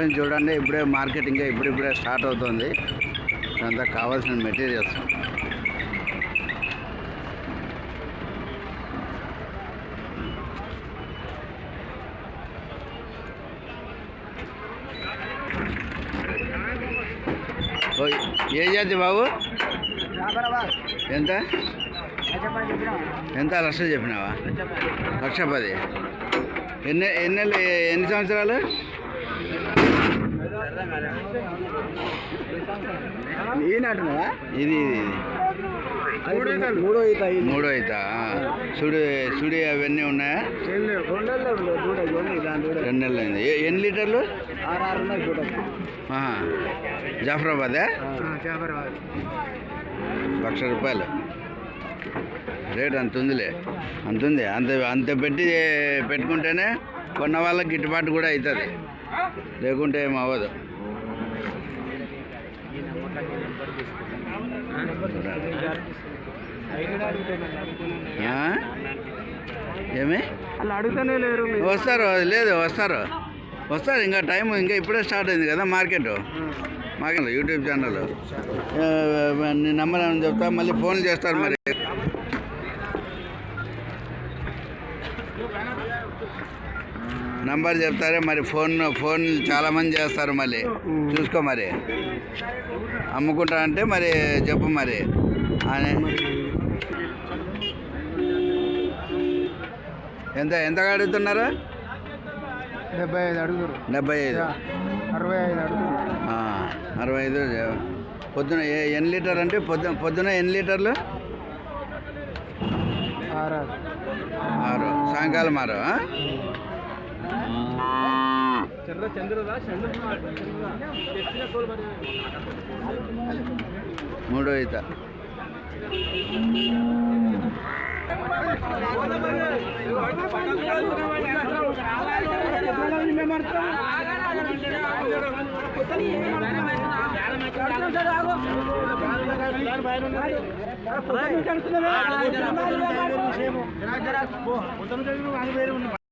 Friends చూడండి ఇప్పుడే marketing ఇప్పుడిప్పుడే స్టార్ట్ అవుతుంది. అంతా కావాల్సిన మెటీరియల్స్. ఓ, ఏ జాతి బాబు? ఎంత? ఎంత? లక్ష చెప్పినావా? లక్ష పది. ఎన్ని ఎన్ని ఎన్ని సంవత్సరాలు? ఈనాటినవా ఇది ఇది. మూడో ఈత. మూడో అవుతా సుడి సుడి అవన్నీ ఉన్నాయా? రెండు నెలలు అయింది. ఎన్ని లీటర్లు. జాఫరాబాదే? చేపరాబాద్ లక్ష రూపాయలు. రేట్ అంత ఉందిలే. అంత ఉంది. అంత అంత పెట్టి పెట్టుకుంటేనే కొన్న వాళ్ళకి గిట్టుబాటు కూడా అవుతుంది. లేకుంటే ఏం అవ్వదు? ఏమి? అలా అడుగుతానే లేరు వస్తారు లేదు వస్తారు. వస్తారు ఇంకా టైం ఇంకా ఇప్పుడే స్టార్ట్ అయింది కదా మార్కెట్. మార్కెట్ యూట్యూబ్ ఛానల్ ఆ, నీ నెంబర్ ఏమని చెప్తా? మళ్ళీ ఫోన్ చేస్తారు మరి. నంబర్ చెప్తారే మరి ఫోన్ ఫోన్ చాలా మంది చేస్తారు మళ్ళీ. చూసుకో మరి. అమ్ముకుంటా అంటే మరి చెప్పు మరి. అని. ఎంత ఎంతగా అడుగుతున్నారు? డెబ్బై ఐదు. అడుగురు డెబ్బై ఐదు అరవై ఐదు అరవై ఐదు పొద్దున ఎన్ని లీటర్ అంటే పొద్దున పొద్దున ఎన్ని లీటర్లు? ಆರು. ಸಾಯಂಕಾಲ ಮಾರು ಮೂಡು ಐತ. ಮಾಡ್ತಾರೆ మూడో